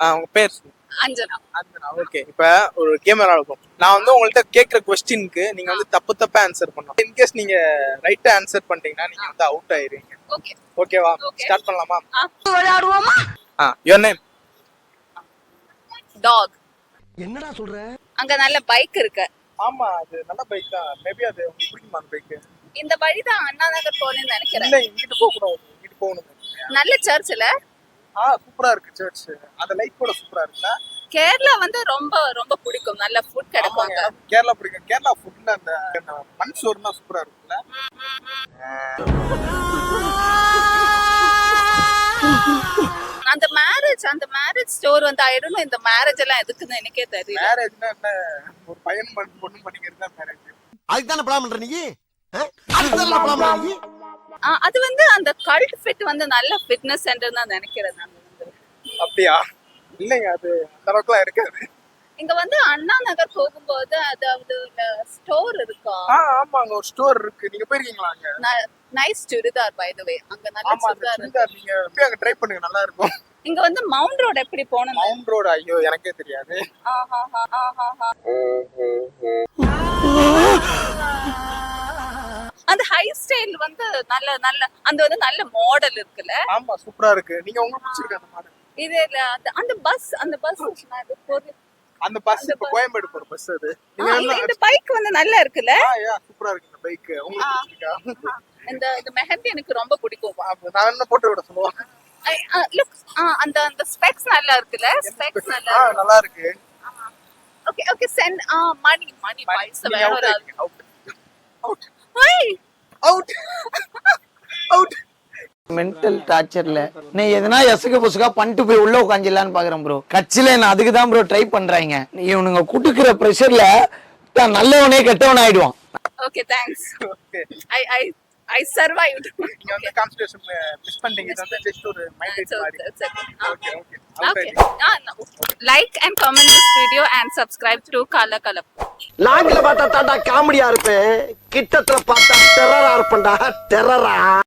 உங்க பேர். அஞ்சனா. அஞ்சனா ஓகே இப்ப ஒரு கேம் விளையாடுவோம் நான் வந்து உங்கள்ட்ட கேக்குற கொஸ்டினுக்கு நீங்க வந்து தப்பு தப்பா ஆன்சர் பண்ணணும் இன்கேஸ் நீங்க ரைட்டா ஆன்சர் பண்ணிட்டீங்கன்னா நீங்க வந்து அவுட் ஆயிருவீங்க. ஓகே ஓகேவா. ஸ்டார்ட் பண்ணலாமா? விளையாடுவோமா? ஆ யுவர் நேம் டாக் என்னடா சொல்ற? அங்க நல்ல பைக் இருக்கு. ஆமா அது நல்ல பைக் தான். மேபி அது உங்களுக்கு பிடிக்குமா பைக் இந்த வழிதான் அண்ணா நகர் போகணும்னு நினைக்கிறேன். இல்ல இங்கிட்டு போக கூடாது இங்கிட்டு போகணும். நல்ல சர்ச்சில் ஆ சூப்பரா இருக்கு சர்ச் அந்த லைட் கூட சூப்பரா இருக்குல்ல? கேரளா வந்து ரொம்ப ரொம்ப பிடிக்கும். நல்ல ஃபுட் கிடைக்கும் கேரளா பிடிக்கும். கேரளா ஃபுட்ல அந்த மண் சோறுனா சூப்பரா இருக்குல்ல? அந்த மேரேஜ் அந்த மேரேஜ் ஸ்டோர் வந்து ஆயிடும் இந்த மேரேஜ் எல்லாம் எதுக்குன்னு எனக்கே தெரியல. மேரேஜ்னா என்ன? ஒரு பையன் பண்ணி பொண்ணு பண்ணிக்கிறது தான் மேரேஜ் அதுக்கு தானே பிளான் பண்ற நீ? அதுக்கு தானே பிளான் பண்ற நீ? அது வந்து அந்த கல்ட் ஃபிட் வந்து நல்ல ஃபிட்னஸ் சென்டர் தான் நினைக்கிறேன் நான். அப்படியா? இல்லைங்க அது அந்த அளவுக்குலாம் இருக்காது. இங்க வந்து அண்ணா நகர் போகும்போது அதாவது ஸ்டோர் இருக்கா? ஆ ஆமாங்க ஒரு ஸ்டோர் இருக்கு. நீங்க போயிருக்கீங்களா அங்க? Nice chudidar by the way அங்க நல்ல சுடிதார் இருக்கு. சுடிதார் நீங்க போய் அங்க ட்ரை பண்ணுங்க நல்லா இருக்கும். இங்க வந்து மவுண்ட் ரோட் எப்படி போகணும் மவுண்ட் ரோடு ஐயோ எனக்கே தெரியாது. அந்த ஹை ஸ்டைல் வந்து நல்ல நல்ல அந்த வந்து நல்ல மாடல் இருக்குல்ல? ஆமா சூப்பரா இருக்கு. நீங்க உங்களுக்கு பிடிச்சிருக்கு அந்த மாடல் இது இல்ல அந்த- அந்த பஸ் அந்த பஸ் அந்த பஸ் இப்ப கோயம்பேடு போற பஸ் அது. இந்த பைக் வந்து நல்லா இருக்குல்ல? சூப்பரா இருக்கு இந்த பைக் உங்களுக்கு இந்த இந்த மெஹந்தி எனக்கு ரொம்ப பிடிக்கும். நான் போட்டு விட சொல்லுவாங்க லுக் அந்த அந்த ஸ்பெக்ஸ் நல்லா இருக்குல்ல? ஸ்பெக்ஸ் நல்லா நல்லா இருக்கு. Okay okay cent money money பைசா வேற out ஒரு ஆள் ஆயிட்டீங்க. Out. out. ஏய், out. out. மென்டல் டார்ச்சர்ல நீ எதனா எசுக்கு புசுக்கா பண்ணிட்டு போய் உள்ள உட்காந்துலான்னு பாக்குறேன் ப்ரோ கட்சியில நான் அதுக்கு தான் ப்ரோ ட்ரை பண்றாங்க நீ இவனுங்க குட்டுக்கிற ப்ரெஷர்ல தான் நல்லவனே கெட்டவன் ஆயிடுவான் okay thanks Okay. I I I survived நீங்க வந்து கான்சன்ட்ரேஷன் மிஸ் பண்ணீங்க இது வந்து ஜஸ்ட் ஒரு மைண்ட் மாதிரி okay okay Okay. Ah, no. Like and comment this video and subscribe to லாங்கில பார்த்தா தாண்டா காமெடியா இருப்பேன். கிட்டத்துல பார்த்தா டெரரா இருப்பேன்டா. டெரரா